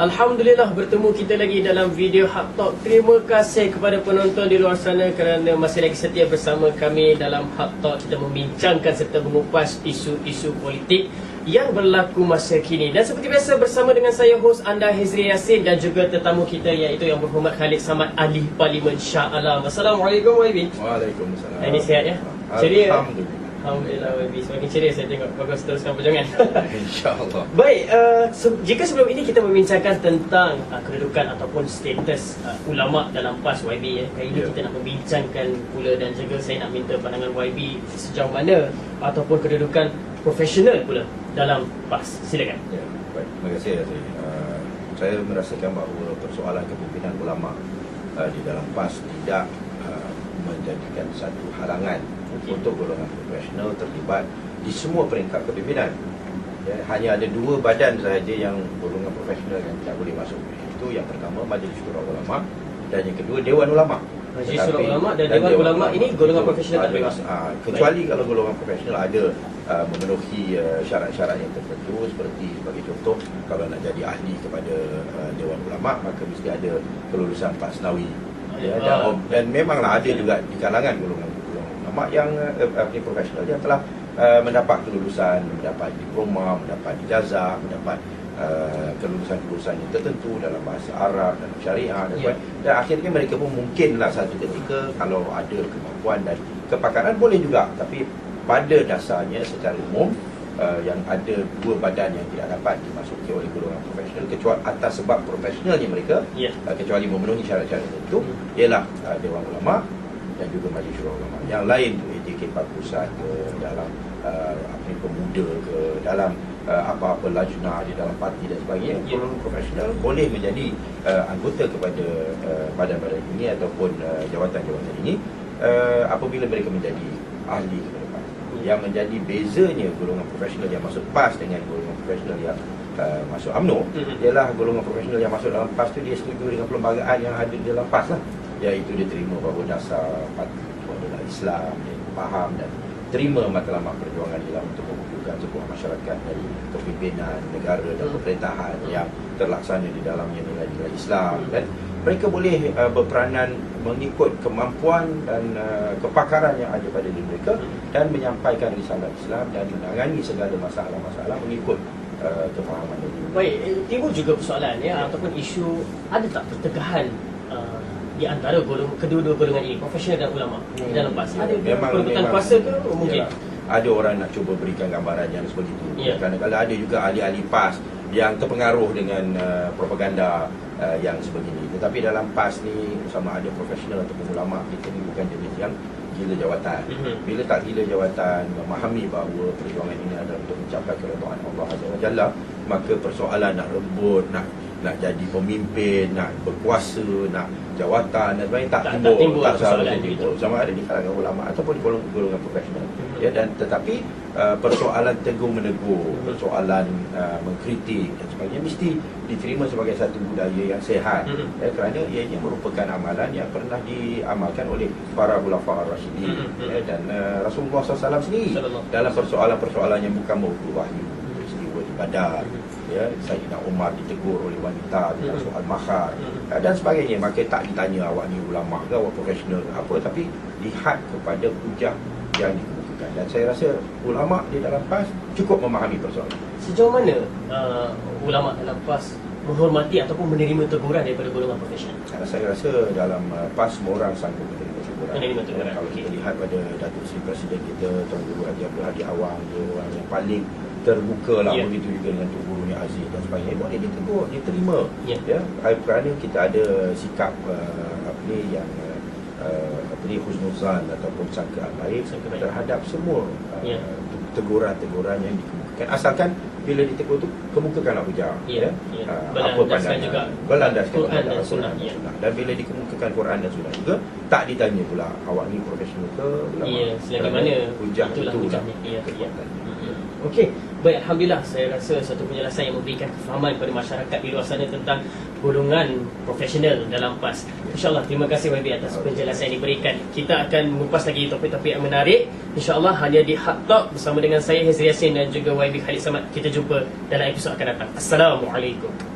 Alhamdulillah bertemu kita lagi dalam video Hub Talk. Terima kasih kepada penonton di luar sana kerana masih lagi setia bersama kami dalam Hub Talk. Kita membincangkan serta mengupas isu-isu politik yang berlaku masa kini. Dan seperti biasa bersama dengan saya host anda Hezri Yassin dan juga tetamu kita iaitu yang berhormat Khalid Samad Ahli Parlimen Shah Alam. Assalamualaikum YB. Waalaikumsalam. Ini sihat ya? Ceria? Alhamdulillah. Alhamdulillah YB. Semakin ceria saya tengok. Bagus teruskan perjuangan. InsyaAllah. Baik, uh, se- jika sebelum ini kita membincangkan tentang uh, kedudukan ataupun status uh, ulama dalam PAS YB ya. Kali ini Ya. kita nak membincangkan pula dan juga saya nak minta pandangan YB sejauh mana ataupun kedudukan profesional pula dalam PAS. Silakan. Ya, baik. Terima kasih Yazri. Uh, saya merasakan bahawa persoalan kepimpinan ulama uh, di dalam PAS tidak menjadikan satu halangan Okey. untuk golongan profesional terlibat di semua peringkat kepimpinan. Ya, hanya ada dua badan sahaja yang golongan profesional yang tidak boleh masuk. Itu yang pertama Majlis Syura Ulama dan yang kedua Dewan Ulama. Majlis Syura Ulama dan Dewan Ulama ini golongan profesional tak boleh mas- masuk. ah, kecuali kalau golongan profesional ada uh, memenuhi uh, syarat-syarat yang tertentu seperti sebagai contoh kalau nak jadi ahli kepada uh, Dewan Ulama maka mesti ada kelulusan Pasnawi ya, dan, Ah. dan memanglah ada juga di kalangan golongan ulama yang uh, profesional yang telah uh, mendapat kelulusan mendapat diploma mendapat ijazah mendapat uh, kelulusan-kelulusan yang tertentu dalam bahasa Arab dalam syariah dan Ya. sebagainya dan akhirnya mereka pun mungkinlah satu ketika kalau ada kemampuan dan kepakaran boleh juga tapi pada dasarnya secara umum uh, yang ada dua badan yang tidak dapat dimasuki oleh golongan profesional kecuali atas sebab profesionalnya mereka Ya. uh, kecuali memenuhi syarat-syarat tertentu Hmm. ialah uh, Dewan Ulama dan juga Majlis Syura Ulama yang lain tu AJK Pusat ke dalam uh, apa ni pemuda ke dalam uh, apa-apa lajnah di dalam parti dan sebagainya Ya. golongan profesional boleh menjadi uh, anggota kepada uh, badan-badan ini ataupun uh, jawatan-jawatan ini uh, apabila mereka menjadi ahli kepada parti yang menjadi bezanya golongan profesional yang masuk PAS dengan golongan profesional yang uh, masuk UMNO. Mhm. ialah golongan profesional yang masuk dalam PAS tu dia setuju dengan perlembagaan yang ada di dalam PAS lah. Iaitu dia terima bahawa dasar adalah Islam dia faham dan terima matlamat perjuangan ialah untuk mewujudkan sebuah masyarakat dari kepimpinan negara dan Hmm. pemerintahan yang terlaksana di dalamnya nilai-nilai Islam. Dan mereka boleh uh, berperanan mengikut kemampuan dan uh, kepakaran yang ada pada diri mereka dan menyampaikan risalah Islam dan menangani segala masalah-masalah mengikut uh, kefahaman diri. Baik, eh, timbul juga persoalan ya ataupun isu ada tak pertegahan uh, di antara golongan kedua-dua golongan ini profesional dan ulama di dalam PAS. Ada ke perebutan kuasa ke Oh, mungkin? Yalah. ada orang nak cuba berikan gambaran yang sebegitu. Ya. Kadang-kadang ada juga ahli-ahli PAS yang terpengaruh dengan uh, propaganda uh, yang sebegini. Tetapi dalam PAS ni sama ada profesional ataupun ulama kita ni bukan jenis yang gila jawatan. Mhm. Bila tak gila jawatan memahami bahawa perjuangan ini adalah untuk mencapai keredaan Allah Azza wa Jalla, maka persoalan nak rebut, nak nak jadi pemimpin, nak berkuasa, nak jawatan dan sebagainya tak, Tak- tak timbul, timbul tak seharusnya begitu. timbul. Sama ada di kalangan ulama ataupun di golongan, golongan profesional. Ya dan tetapi uh, persoalan tegur menegur, persoalan uh, mengkritik dan sebagainya mesti diterima sebagai satu budaya yang sehat. Mhm. Ya, kerana ianya merupakan amalan yang pernah diamalkan oleh para ulama ar-rasyidin Mhm. ya, dan uh, Rasulullah SAW sendiri dalam persoalan-persoalan yang bukan mahu wahyu peristiwa di Badar ya Sayyidina Umar ditegur oleh wanita tentang Mhm. soal mahar uh, dan sebagainya maka tak ditanya awak ni ulama ke awak profesional ke apa tapi lihat kepada hujah yang dikemukakan dan saya rasa ulama di dalam PAS cukup memahami persoalan Sejauh mana uh, ulama dalam PAS menghormati ataupun menerima teguran daripada golongan profesional? Saya rasa dalam uh, PAS semua orang sanggup menerima teguran. Menerima teguran, Ya, kalau okey. kita lihat pada Datuk Seri Presiden kita Tuan Guru Haji Abdul Hadi Awang dia orang yang paling terbuka lah Ya. begitu juga dengan Tuan Gurunya Aziz dan sebagainya boleh ditegur, diterima Ya. ya kerana kita ada sikap uh, apa ni yang uh, uh, apa ni husnuzan ataupun sangkaan baik Sangka baik. terhadap semua uh, Ya. teguran-teguran yang dikemukakan asalkan bila ditegur tu kemukakanlah hujah Ya, ya. Uh, Berlandaskan juga berlandaskan Quran kepada dan Sunnah, dan ya. Sunnah. Dan bila dikemukakan Quran dan Sunnah juga tak ditanya pula awak ni profesional ke ulama. Ya, selagi mana hujah itulah itu hujahnya. Ya, ya. kekuatannya. Okey, baik Alhamdulillah saya rasa satu penjelasan yang memberikan kefahaman kepada masyarakat di luar sana tentang golongan profesional dalam PAS. InsyaAllah terima kasih YB atas penjelasan yang diberikan. Kita akan mengupas lagi topik-topik yang menarik. InsyaAllah hanya di Hub Talk bersama dengan saya Hezri Yassin dan juga YB Khalid Samad. Kita jumpa dalam episod akan datang. Assalamualaikum.